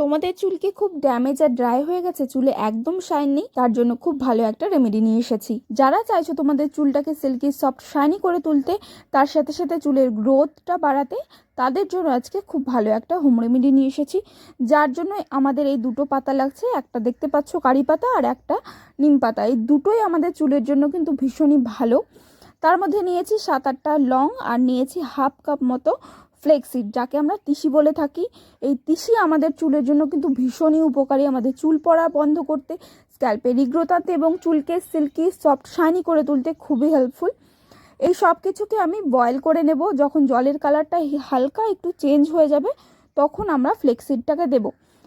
তোমাদের চুল কি খুব ড্যামেজ আর ড্রাই হয়ে গেছে, চুলে একদম শাইন নেই, তার জন্য খুব ভালো একটা রেমেডি নিয়ে এসেছি। যারা চাইছো তোমাদের চুলটাকে সিল্কি সফট শাইনি করে তুলতে, তার সাথে সাথে চুলের গ্রোথটা বাড়াতে, তাদের জন্য আজকে খুব ভালো একটা হোম রেমেডি নিয়ে এসেছি। যার জন্য আমাদের এই দুটো পাতা লাগছে, একটা দেখতে পাচ্ছ কারি পাতা আর একটা নিম পাতা। এই দুটোই আমাদের চুলের জন্য কিন্তু ভীষণই ভালো। তার মধ্যে নিয়েছি সাত আটটা লং আর নিয়েছি হাফ কাপ মতো ফ্লেক্সিড যাকে আমরা তিসি বলে থাকি। এই তিসি আমাদের চুলের জন্য কিন্তু ভীষণই উপকারী। আমাদের চুল পড়া বন্ধ করতে স্ক্যাল্পে রিগ্রোথ আনতে এবং চুলকে সিল্কি সফট শাইনি করে তুলতে খুবই হেল্পফুল এই সব কিছুকে আমি বয়েল করে নেব। যখন জলের কালারটা হালকা একটু চেঞ্জ হয়ে যাবে, তখন আমরা ফ্লেক্সিডটাকে দেব।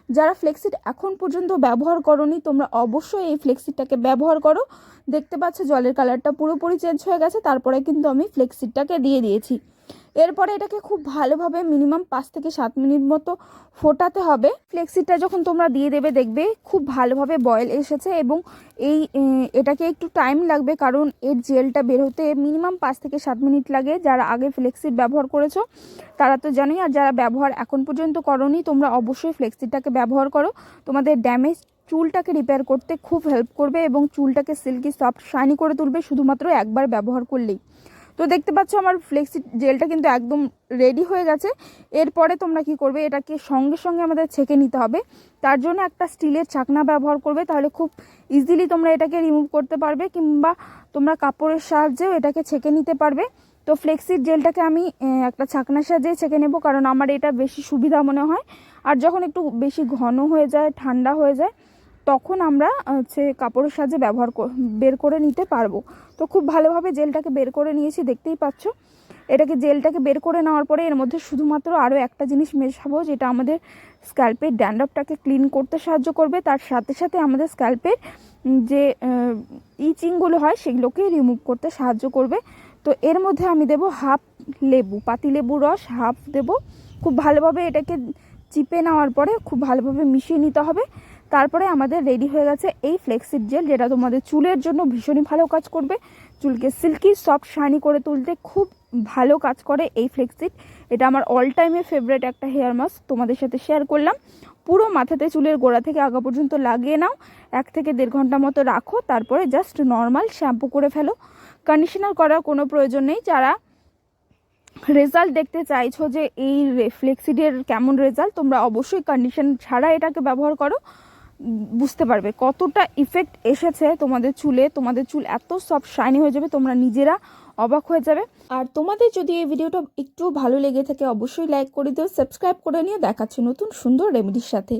যারা ফ্লেক্সিড এখন পর্যন্ত ব্যবহার করনি, তোমরা অবশ্যই এই ফ্লেক্সিডটাকে ব্যবহার করো। দেখতে পাচ্ছ জলের কালারটা পুরোপুরি চেঞ্জ হয়ে গেছে। তারপরে কিন্তু আমি ফ্লেক্সিডটাকে দিয়ে দিয়েছি। এরপরে এটাকে খুব ভালোভাবে মিনিমাম পাঁচ থেকে সাত মিনিট মতো ফোটাতে হবে। ফ্লেক্সিটা যখন তোমরা দিয়ে দেবে দেখবে খুব ভালোভাবে বয়েল এসেছে এবং এই এটাকে একটু টাইম লাগবে কারণ এর জেলটা বের হতে মিনিমাম পাঁচ থেকে সাত মিনিট লাগে। যারা আগে ফ্লেক্সিট ব্যবহার করেছ, তারা তো জানোই। আর যারা ব্যবহার এখন পর্যন্ত করনি, তোমরা অবশ্যই ফ্লেক্সিটাকে ব্যবহার করো। তোমাদের ড্যামেজ চুলটাকে রিপেয়ার করতে খুব হেল্প করবে এবং চুলটাকে সিল্কি সফট শাইনি করে তুলবে, শুধুমাত্র একবার ব্যবহার করলেই। তো দেখতে পাচ্ছ আমার ফ্লেক্সি জেলটা কিন্তু একদম রেডি হয়ে গেছে। এরপরে তোমরা কি করবে, এটাকে সঙ্গে সঙ্গে আমাদের ছেঁকে নিতে হবে। তার জন্য একটা স্টিলের ছাকনা ব্যবহার করবে, তাহলে খুব ইজিলি তোমরা এটাকে রিমুভ করতে পারবে কিংবা তোমরা কাপড়ের সাহায্যেও এটাকে ছেঁকে নিতে পারবে। তো ফ্লেক্সির জেলটাকে আমি একটা ছাকনার সাহায্যে ছেঁকে নেব, কারণ আমার এটা বেশি সুবিধা মনে হয়। আর যখন একটু বেশি ঘন হয়ে যায়, ঠান্ডা হয়ে যায় তখন আমরা হচ্ছে কাপড়ের সাহায্যে ব্যবহার বের করে নিতে পারব। তো খুব ভালোভাবে জেলটাকে বের করে নিয়েছি, দেখতেই পাচ্ছ। এটাকে, জেলটাকে বের করে নেওয়ার পরে এর মধ্যে শুধুমাত্র আরও একটা জিনিস মেশাবো, যেটা আমাদের স্ক্যাল্পের ড্যান্ড্রফটাকে ক্লিন করতে সাহায্য করবে। তার সাথে সাথে আমাদের স্ক্যাল্পের যে ইচিংগুলো হয় সেগুলোকে রিমুভ করতে সাহায্য করবে। তো এর মধ্যে আমি দেব হাফ লেবু, পাতি লেবু রস হাফ দেব। খুব ভালোভাবে এটাকে চিপে নেওয়ার পরে খুব ভালোভাবে মিশিয়ে নিতে হবে। তারপরে আমাদের রেডি হয়ে গেছে এই ফ্লেক্সিড জেল যেটা তোমাদের চুলের জন্য ভীষণই ভালো কাজ করবে। চুলকে সিল্কি সফট শাইনি করে তুলতে খুব ভালো কাজ করে এই ফ্লেক্সিড এটা আমার অল টাইমে ফেভারেট একটা হেয়ার মাস্ক তোমাদের সাথে শেয়ার করলাম। পুরো মাথাতে চুলের গোড়া থেকে আগা পর্যন্ত লাগিয়ে নাও। এক থেকে দেড় ঘণ্টা মতো রাখো, তারপরে জাস্ট নর্মাল শ্যাম্পু করে ফেলো। কন্ডিশনার করার কোনো প্রয়োজন নেই। যারা রেজাল্ট দেখতে চাইছো যে এই রেফ্লেক্সিডের কেমন রেজাল্ট তোমরা অবশ্যই কন্ডিশন ছাড়া এটাকে ব্যবহার করো। বুঝতে পারবে কতটা ইফেক্ট এসেছে তোমাদের চুলে। তোমাদের চুল এত সব শাইনি হয়ে যাবে, তোমরা নিজেরা অবাক হয়ে যাবে। আর তোমাদের যদি এই ভিডিওটা একটু ভালো লেগে থাকে, অবশ্যই লাইক করে দিও সাবস্ক্রাইব করে নিয়ে দেখাচ্ছি নতুন সুন্দর রেমেডির সাথে।